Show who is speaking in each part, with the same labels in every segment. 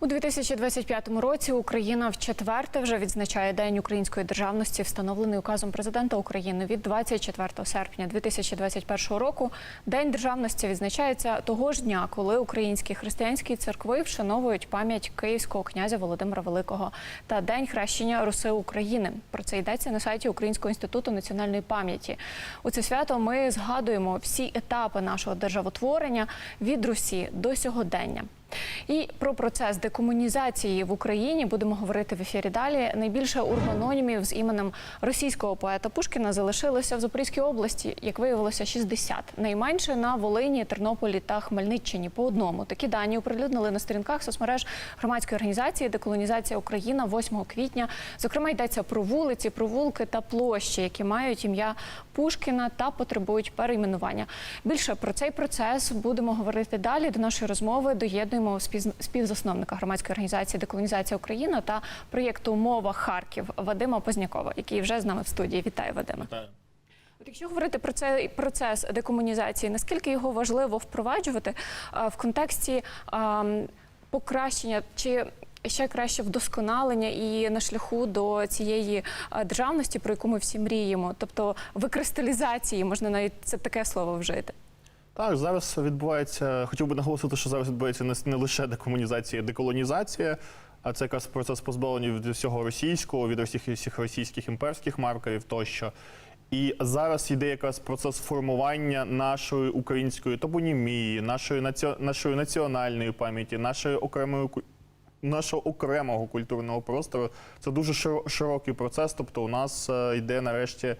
Speaker 1: У 2025 році Україна вчетверте вже відзначає День української державності, встановлений указом президента України від 24 серпня 2021 року. День державності відзначається того ж дня, коли українські християнські церкви вшановують пам'ять київського князя Володимира Великого та День хрещення Руси України. Про це йдеться на сайті Українського інституту національної пам'яті. У це свято ми згадуємо всі етапи нашого державотворення від Русі до сьогодення. І про процес декомунізації в Україні будемо говорити в ефірі далі. Найбільше урбанонімів з іменем російського поета Пушкіна залишилося в Запорізькій області, як виявилося, 60. Найменше на Волині, Тернополі та Хмельниччині по одному. Такі дані оприлюднили на сторінках соцмереж громадської організації Деколонізація Україна 8 квітня. Зокрема, йдеться про вулиці, провулки та площі, які мають ім'я Пушкіна та потребують перейменування. Більше про цей процес будемо говорити далі. До нашої розмови доєднуємо спів- співзасновника громадської організації Деколонізація Україна та проєкту Мова Харків Вадима Познякова, який вже з нами в студії. Вітаю, Вадиме. От якщо говорити про цей процес декомунізації, наскільки його важливо впроваджувати в контексті покращення чи ще краще вдосконалення і на шляху до цієї державності, про яку ми всі мріємо, тобто викристалізації, можна навіть це таке слово вжити.
Speaker 2: Так, зараз відбувається. Хотів би наголосити, що зараз відбувається не, лише декомунізація, а деколонізація, а це якраз процес позбавлення від всього російського, від всіх, всіх російських імперських маркерів тощо. І зараз йде якраз процес формування нашої української топонімії, нашої, націо, нашої національної пам'яті, нашої окремої нашого окремого культурного простору. Це дуже широкий процес. Тобто, у нас е, йде нарешті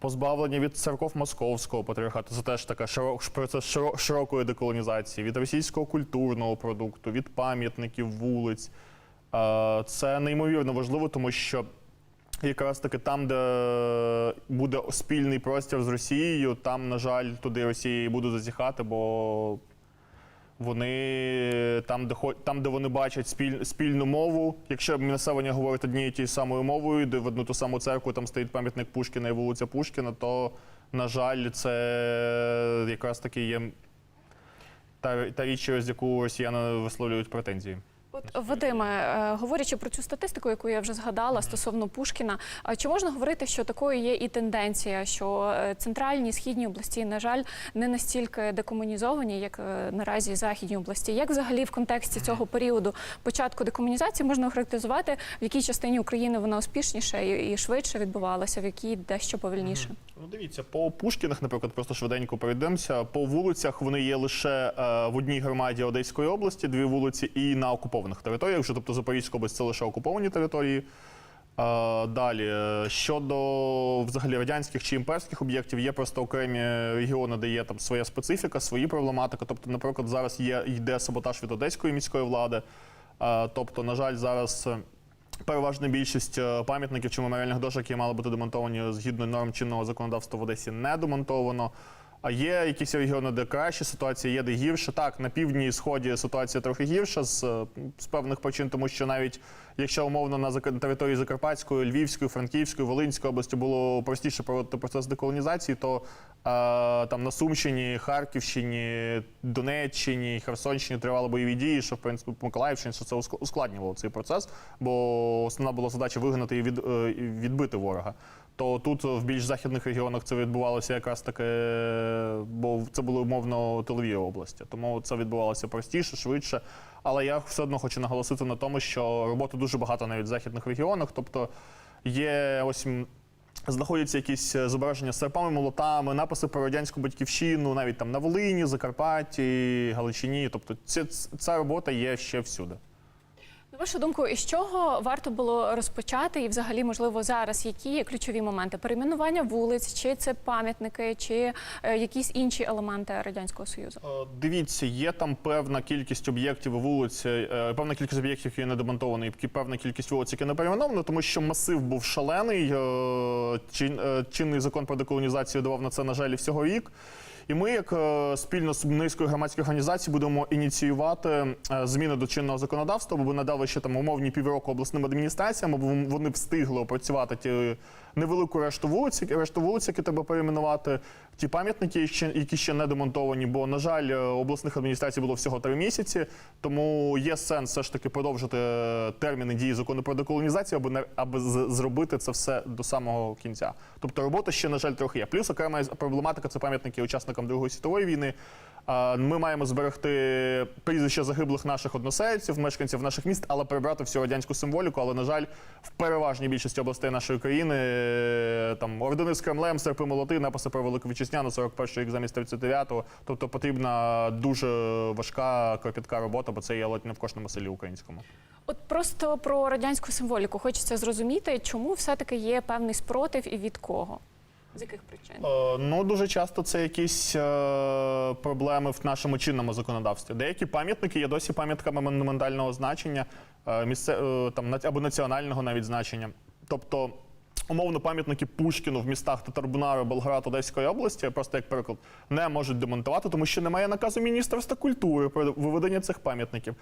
Speaker 2: позбавлення від церков московського патріархату. Це теж така широк, процес широ- широкої деколонізації, від російського культурного продукту, від пам'ятників, вулиць. Це неймовірно важливо, тому що якраз таки там, де буде спільний простір з Росією, там, на жаль, туди Росії буде зазіхати, бо вони там, де там, де вони бачать спіль, спільну мову. Якщо населення говорить однією тією самою мовою, де в одну ту саму церкву там стоїть пам'ятник Пушкіна і вулиця Пушкіна, то на жаль, це якраз таки є та, та річ, через яку росіяни висловлюють претензії.
Speaker 1: От Вадиме, е, говорячи про цю статистику, яку я вже згадала стосовно Пушкіна, чи можна говорити, що такою є і тенденція, що е, центральні східні області, на жаль, не настільки декомунізовані, як е, наразі західні області? Як взагалі в контексті цього періоду початку декомунізації можна охарактеризувати, в якій частині України вона успішніше і швидше відбувалася, в якій дещо повільніше?
Speaker 2: Ну, дивіться, по Пушкінах, наприклад, просто швиденько пройдемося. По вулицях вони є лише е, в одній громаді Одеської області, дві вулиці, і на окупованих територіях. Вже тобто Запорізька область це лише окуповані території. Е, далі е, щодо взагалі радянських чи імперських об'єктів, є просто окремі регіони, де є там своя специфіка, свої проблематика. Тобто, наприклад, зараз є йде саботаж від одеської міської влади. Е, тобто, на жаль, зараз. Переважна більшість е, пам'ятників чи меморіальних дошок, які мали бути демонтовані згідно норм чинного законодавства в Одесі, не демонтовано. А є якісь регіони, де краще ситуація, є де гірше. Так, на півдні і сході ситуація трохи гірша з, е, з певних причин, тому що навіть якщо умовно на на території Закарпатської, Львівської, Франківської, Волинської області було простіше проводити процес деколонізації, то е, там на Сумщині, Харківщині, Донеччині, Херсонщині тривали бойові дії, що в принципі по Миколаївщині, що це уск- ускладнювало цей процес, бо основна була задача вигнати і від, е, відбити ворога. То тут в більш західних регіонах це відбувалося якраз таки, бо це були умовно тилові області. Тому це відбувалося простіше, швидше. Але я все одно хочу наголосити на тому, що роботи дуже багато навіть в західних регіонах. Тобто є ось. Знаходяться якісь е, зображення з серпами, молотами, написи про радянську батьківщину, навіть там на Волині, Закарпатті, Галичині. Тобто, ця, ця робота є ще всюди.
Speaker 1: На вашу думку, із чого варто було розпочати, і взагалі, можливо, зараз які ключові моменти перейменування вулиць, чи це пам'ятники, чи е, якісь інші елементи радянського союзу?
Speaker 2: Е, Дивіться, є там певна кількість об'єктів вулиць, е, певна кількість об'єктів, які не демонтовані, і певна кількість вулиць, які не перейменовано, тому що масив був шалений. чин- Чинний закон про деколонізацію давав на це, на жаль, всього рік. І ми, як е, спільно з низкою громадських організацій, будемо ініціювати е, зміни до чинного законодавства, бо надали ще там умовні півроку обласним адміністраціям, аби вони встигли опрацювати ті невелику решту вулиць, решту вулиць, які треба перейменувати. Ті пам'ятники, які ще не демонтовані, бо, на жаль, е, обласних адміністрацій було всього три місяці. Тому є сенс все ж таки продовжити е, терміни дії закону про деколонізацію, аби не аби зробити це все до самого кінця. Тобто робота ще, на жаль, трохи є. Плюс окрема проблематика це пам'ятники учасникам Другої світової війни. Ми маємо зберегти прізвища загиблих наших односельців, мешканців наших міст, але прибрати всю радянську символіку. Але, на жаль, в переважній більшості областей нашої країни е, там ордени з Кремлем, серпи молоти, написи про велику вітчизняну, 41 рік замість 39-го. Тобто потрібна дуже важка кропітка робота, бо це є ледь не в кожному селі українському.
Speaker 1: От просто про радянську символіку хочеться зрозуміти, чому все-таки є певний спротив і від кого? З яких причин?
Speaker 2: Е, Ну, дуже часто це якісь е, проблеми в нашому чинному законодавстві. Деякі пам'ятники є досі пам'ятками монументального значення, е, місце, е, там, або національного навіть значення. Тобто, умовно, пам'ятники Пушкіну в містах Татарбунару, Болград, Одеської області, просто як приклад, не можуть демонтувати, тому що немає наказу Міністерства культури про виведення цих пам'ятників.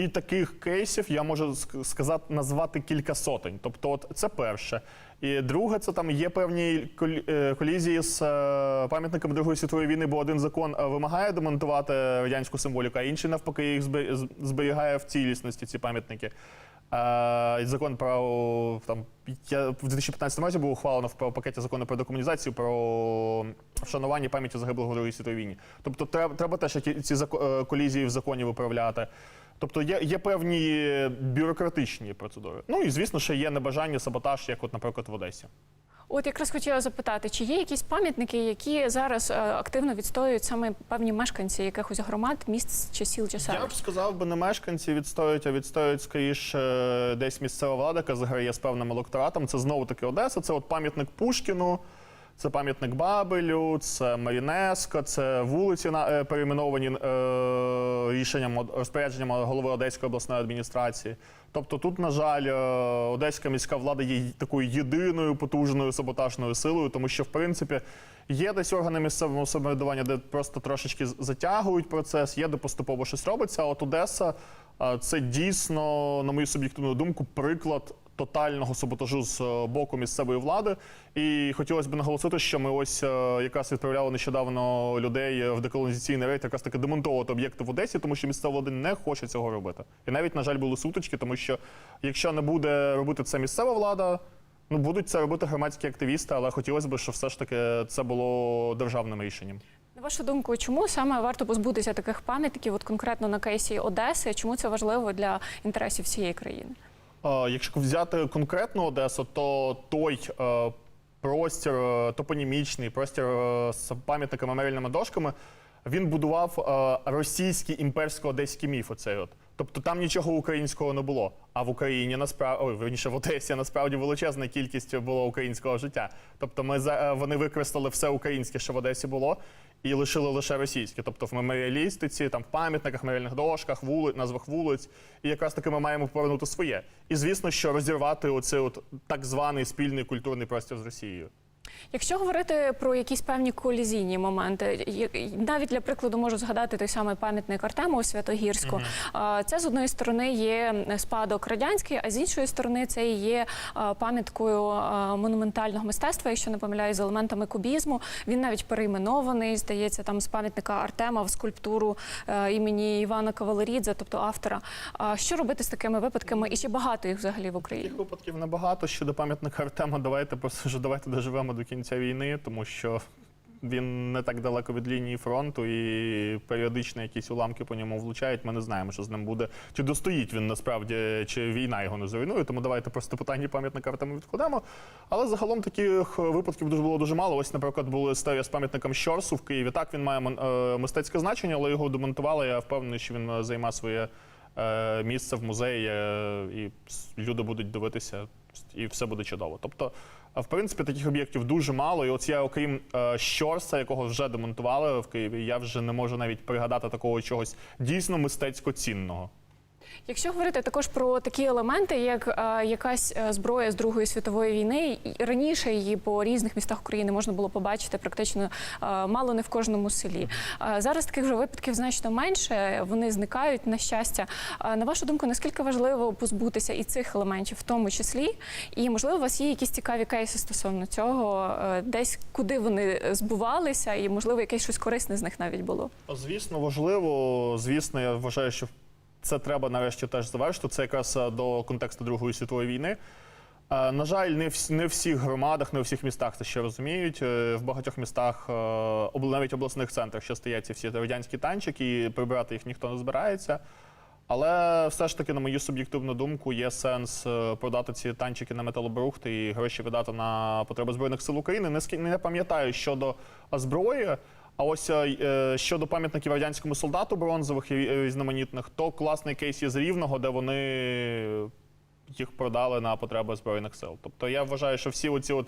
Speaker 2: І таких кейсів я можу сказати, назвати кілька сотень. Тобто, от це перше. І друге, це там є певні е, колізії з е, пам'ятниками Другої світової війни, бо один закон е, вимагає демонтувати радянську символіку, а інший навпаки їх зберігає в цілісності ці пам'ятники. Закон про там я в 2015 році було ухвалено в пакеті закону про декомунізацію про вшанування пам'яті загиблих у Другій світовій. Тобто, треба, треба теж ці колізії в законі виправляти. Тобто є, є певні бюрократичні процедури. Ну і звісно, ще є небажання саботаж, як, от, наприклад, в Одесі.
Speaker 1: От якраз хотіла запитати, чи є якісь пам'ятники, які зараз е, активно відстоюють саме певні мешканці якихось громад, міст чи сіл чи
Speaker 2: Я б сказав би, не мешканці відстоюють, а відстоюють скоріше десь місцева влада, яка заграє з певним електоратом. Це знову таки Одеса. Це от пам'ятник Пушкіну, це пам'ятник Бабелю, це Марінеско, це вулиці е, перейменовані е, рішенням розпорядженням голови Одеської обласної адміністрації. Тобто тут, на жаль, е, одеська міська влада є такою єдиною потужною саботажною силою, тому що в принципі є десь органи місцевого самоврядування, де просто трошечки затягують процес, є де поступово щось робиться. А от Одеса це дійсно, на мою суб'єктивну думку, приклад. Тотального саботажу з е, боку місцевої влади, і хотілося б наголосити, що ми ось е, якраз відправляли нещодавно людей в деколонізаційний рейд, якраз таки демонтовувати об'єкти в Одесі, тому що місцева влада не хоче цього робити. І навіть, на жаль, були сутички, тому що якщо не буде робити це місцева влада, ну будуть це робити громадські активісти, але хотілося б, щоб все ж таки це було державним рішенням.
Speaker 1: На вашу думку, чому саме варто позбутися таких пам'ятників, от конкретно на кейсі Одеси? Чому це важливо для інтересів всієї країни?
Speaker 2: Е, Якщо взяти конкретну Одесу, то той е, простір е, топонімічний, простір з пам'ятниками меморіальними дошками, він будував російський імперсько-одеський міф. Оцей от. Тобто там нічого українського не було. А в Україні насправді верніше, в Одесі насправді величезна кількість було українського життя. Тобто, ми вони використали все українське, що в Одесі було, і лишили лише російське. Тобто в меморіалістиці, там в пам'ятниках, меморіальних дошках, вули, назвах вулиць. І якраз таки ми маємо повернути своє. І звісно, що розірвати оцей от так званий спільний культурний простір з Росією.
Speaker 1: Якщо говорити про якісь певні колізійні моменти, навіть для прикладу можу згадати той самий пам'ятник Артему у Святогірську. А, Це з одної сторони є спадок радянський, а з іншої сторони це і є пам'яткою монументального мистецтва, якщо не помиляюсь, з елементами кубізму. Він навіть перейменований, здається, там з пам'ятника Артема в скульптуру е, імені Івана Кавалерідзе, тобто автора. Що робити з такими випадками? І чи багато їх взагалі в Україні?
Speaker 2: Таких випадків небагато. Щодо пам'ятника Артема, давайте просто давайте доживемо до кінця війни, тому що він не так далеко від лінії фронту, і періодично якісь уламки по ньому влучають. Ми не знаємо, що з ним буде. Чи достоїть він насправді, чи війна його не зруйнує. Тому давайте просто питання пам'ятника Артему відкладемо. Але загалом таких випадків дуже було дуже мало. Ось, наприклад, була історія з пам'ятником Щорсу в Києві. Так він має е, мистецьке значення, але його демонтували. Я впевнений, що він е, займе своє е, місце в музеї, е, і люди будуть дивитися, і все буде чудово. Тобто, е, в принципі, таких об'єктів дуже мало. І от я, окрім е, Щорса, якого вже демонтували в Києві, я вже не можу навіть пригадати такого чогось дійсно мистецько цінного.
Speaker 1: Якщо говорити також про такі елементи, як е, якась е, зброя з Другої світової війни, і раніше її по різних містах України можна було побачити практично е, мало не в кожному селі. Е, зараз таких вже випадків значно менше. Вони зникають на щастя. Е, на вашу думку, наскільки важливо позбутися і цих елементів, в тому числі, і можливо, у вас є якісь цікаві кейси стосовно цього, е, десь куди вони збувалися, і можливо, якесь щось корисне з них навіть було.
Speaker 2: Звісно, важливо. Звісно, я вважаю, що це треба нарешті теж завершити. Це якраз е, до контексту Другої світової війни. Е, На жаль, не в, не всіх громадах, не у всіх містах це ще розуміють. Е, В багатьох містах, навіть обласних центрах, ще стоять всі радянські танчики, і прибирати їх ніхто не збирається. Але все ж таки, на мою суб'єктивну думку, є сенс продати ці танчики на металобрухт і гроші видати на потреби Збройних сил України. Не, не пам'ятаю щодо зброї. А ось е, щодо пам'ятників радянському солдату бронзових і е, різноманітних, то класний кейс є з Рівного, де вони їх продали на потреби збройних сил. Тобто я вважаю, що всі оці от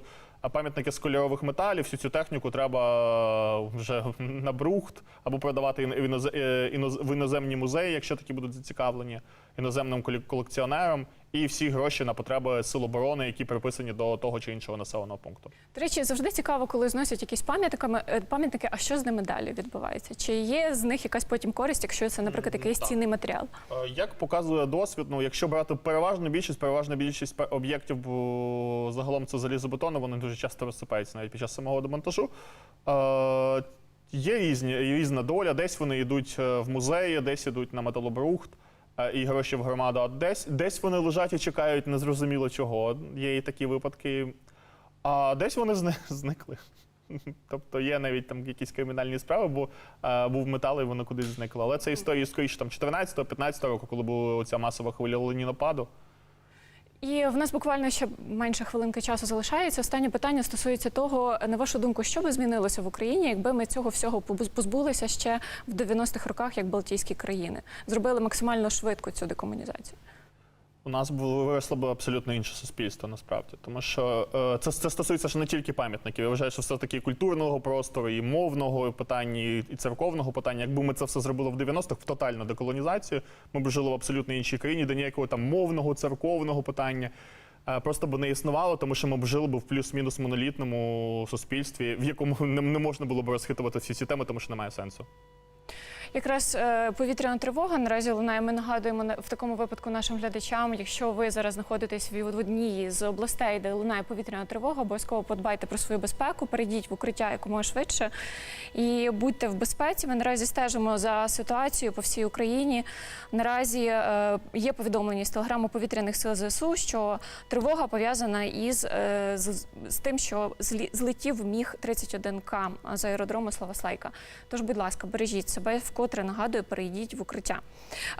Speaker 2: пам'ятники з кольорових металів, всю цю техніку треба вже на брухт або продавати в іноз- е, іноз- в іноземні музеї, якщо такі будуть зацікавлені, іноземним колекціонерам, і всі гроші на потреби сил оборони, які приписані до того чи іншого населеного пункту.
Speaker 1: До речі, завжди цікаво, коли зносять якісь пам'ятниками е, пам'ятники, а що з ними далі відбувається? Чи є з них якась потім користь, якщо це, наприклад, якийсь
Speaker 2: так.
Speaker 1: цінний матеріал?
Speaker 2: Е, Як показує досвід, ну якщо брати переважну більшість, переважна більшість об'єктів загалом це залізобетону, вони дуже часто розсипаються навіть під час самого демонтажу. Е, Є різні, різна доля. Десь вони йдуть е, в музеї, десь йдуть на металобрухт е, і гроші в громаду. А десь, десь вони лежать і чекають незрозуміло чого. Є і такі випадки. А десь вони зни- зникли. Тобто є навіть там якісь кримінальні справи, бо е, був метал і воно кудись зникло. Але це історія скоріше там 14-15 року, коли була ця масова хвиля ленінопаду.
Speaker 1: І в нас буквально ще менше хвилинки часу залишається. Останнє питання стосується того, на вашу думку, що би змінилося в Україні, якби ми цього всього позбулися ще в 90-х роках, як Балтійські країни, зробили максимально швидко цю декомунізацію.
Speaker 2: У нас було виросло б абсолютно інше суспільство, насправді. Тому що е, це, це стосується ж не тільки пам'ятників. Я вважаю, що все-таки і культурного простору, і мовного питання, і, церковного питання. Якби ми це все зробили в 90-х, в тотальну деколонізацію, ми б жили в абсолютно іншій країні, де ніякого там мовного, церковного питання. е, Просто б не існувало, тому що ми б жили б в плюс-мінус монолітному суспільстві, в якому не можна було б розхитувати всі ці теми, тому що немає сенсу.
Speaker 1: Якраз е, повітряна тривога наразі лунає. Ми нагадуємо на- в такому випадку нашим глядачам. Якщо ви зараз знаходитесь в в одній з областей, де лунає повітряна тривога, обов'язково подбайте про свою безпеку, перейдіть в укриття якомога швидше і будьте в безпеці. Ми наразі стежимо за ситуацією по всій Україні. Наразі е, є повідомлення з телеграму повітряних сил ЗСУ, що тривога пов'язана із е, з, з тим, що злетів міг 31К з аеродрому Славослайка. Тож, будь ласка, бережіть себе, вкотре нагадую, перейдіть в укриття.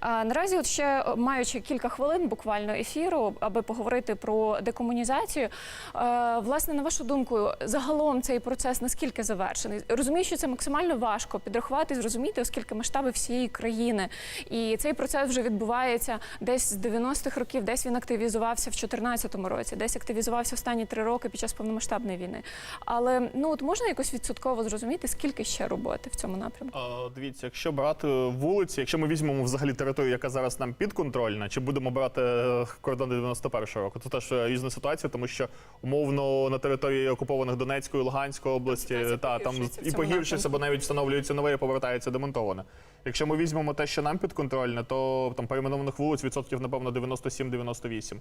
Speaker 1: Наразі, от ще е, маючи кілька хвилин буквально ефіру, аби поговорити про декомунізацію. Е, власне, на вашу думку, загалом цей процес наскільки завершений? Розумію, що це максимально важко підрахувати, зрозуміти, оскільки масштаби всієї країни. І цей процес вже відбувається десь з 90-х років, десь він активізувався в 2014 році, десь активізувався останні три роки під час повномасштабної війни. Але ну от можна якось відсотково зрозуміти, скільки ще роботи в цьому напрямку?
Speaker 2: А, Дивіться, якщо брати вулиці, якщо ми візьмемо взагалі територію, яка зараз нам підконтрольна, чи будемо брати е, кордони 91-го року, це теж е, різна ситуація, тому що умовно на території окупованих Донецької, Луганської області,
Speaker 1: Ситуація
Speaker 2: та там і
Speaker 1: цьому
Speaker 2: бо навіть встановлюється нове і повертається демонтоване. Якщо ми візьмемо те, що нам підконтрольне, то там перейменованих вулиць відсотків, напевно, 97-98.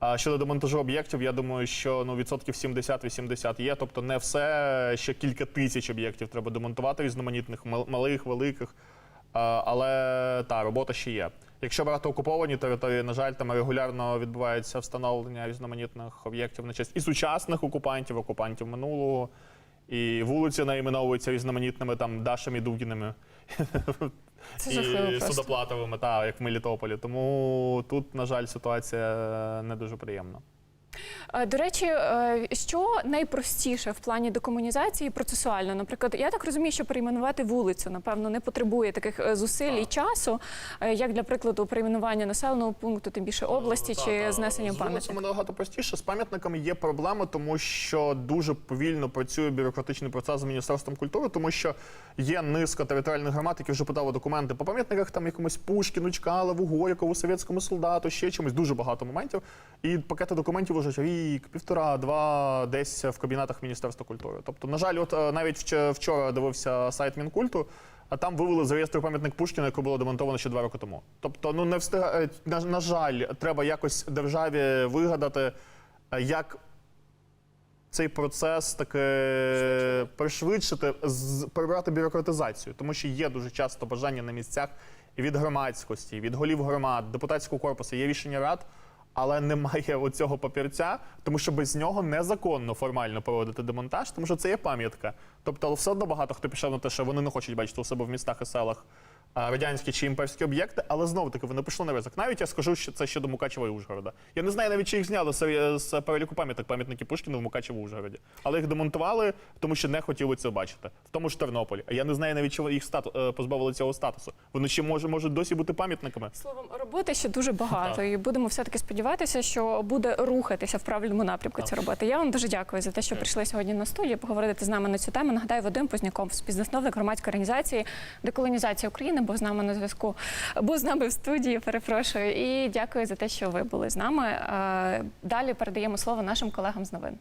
Speaker 2: А щодо демонтажу об'єктів, я думаю, що ну відсотків 70-80 є. Тобто не все ще кілька тисяч об'єктів треба демонтувати різноманітних, мал- малих, великих. Але та робота ще є. Якщо брати окуповані території, на жаль, там регулярно відбувається встановлення різноманітних об'єктів на честь і сучасних окупантів, окупантів минулого. І вулиці найменовуються різноманітними там Дашами Дугінами
Speaker 1: Це жахливо
Speaker 2: і
Speaker 1: просто.
Speaker 2: судоплатовими, та, як в Мелітополі. Тому тут, на жаль, ситуація не дуже приємна.
Speaker 1: Е, До речі, е, що найпростіше в плані декомунізації процесуально? Наприклад, я так розумію, що перейменувати вулицю, напевно, не потребує таких е, зусиль і часу, як для прикладу перейменування населеного пункту, тим більше області
Speaker 2: Ну,
Speaker 1: чи
Speaker 2: так,
Speaker 1: знесення
Speaker 2: вулицями
Speaker 1: пам'ятника.
Speaker 2: набагато простіше. З пам'ятниками є проблема, тому що дуже повільно працює бюрократичний процес з міністерством культури, тому що є низка територіальних громад, які вже подали документи по пам'ятниках, там якомусь Пушкіну, Чкалову, Горькову, совєтському солдату, ще чомусь дуже багато моментів. І пакети документів лежать рік, півтора, два десь в кабінетах міністерства культури. Тобто, на жаль, от е, навіть вчора дивився сайт Мінкульту. А там вивели з реєстру пам'ятник Пушкіна, який було демонтовано ще два роки тому. Тобто, ну не встигає на, на жаль, треба якось державі вигадати, е, як цей процес таки пришвидшити, прибрати бюрократизацію, тому що є дуже часто бажання на місцях від громадськості, від голів громад, депутатського корпусу, є рішення рад. Але немає оцього папірця, тому що без нього незаконно формально проводити демонтаж, тому що це є пам'ятка. Тобто, все одно багато хто пішов на те, що вони не хочуть бачити у себе в містах і селах а, радянські чи імперські об'єкти, але знову таки вони пішли на ризик. Навіть я скажу, що це щодо Мукачева і Ужгорода. Я не знаю навіть, чи їх зняли з, з переліку пам'яток пам'ятники Пушкіна в Мукачево Ужгороді. Але їх демонтували, тому що не хотіли це бачити. В тому ж Тернополі. А я не знаю навіть, чи їх стату, е, позбавили цього статусу. Вони ще може, можуть досі бути пам'ятниками.
Speaker 1: Словом, роботи ще дуже багато, і будемо все таки сподіватися, що буде рухатися в правильному напрямку ця робота. Я вам дуже дякую за те, що прийшли сьогодні на студію поговорити з нами на цю тему. Нагадаю, Вадим Позняков, співзасновник громадської організації Деколонізація України, був з нами на зв'язку, був з нами в студії. Перепрошую, і дякую за те, що ви були з нами. Е, Далі передаємо слово нашим колегам з новин.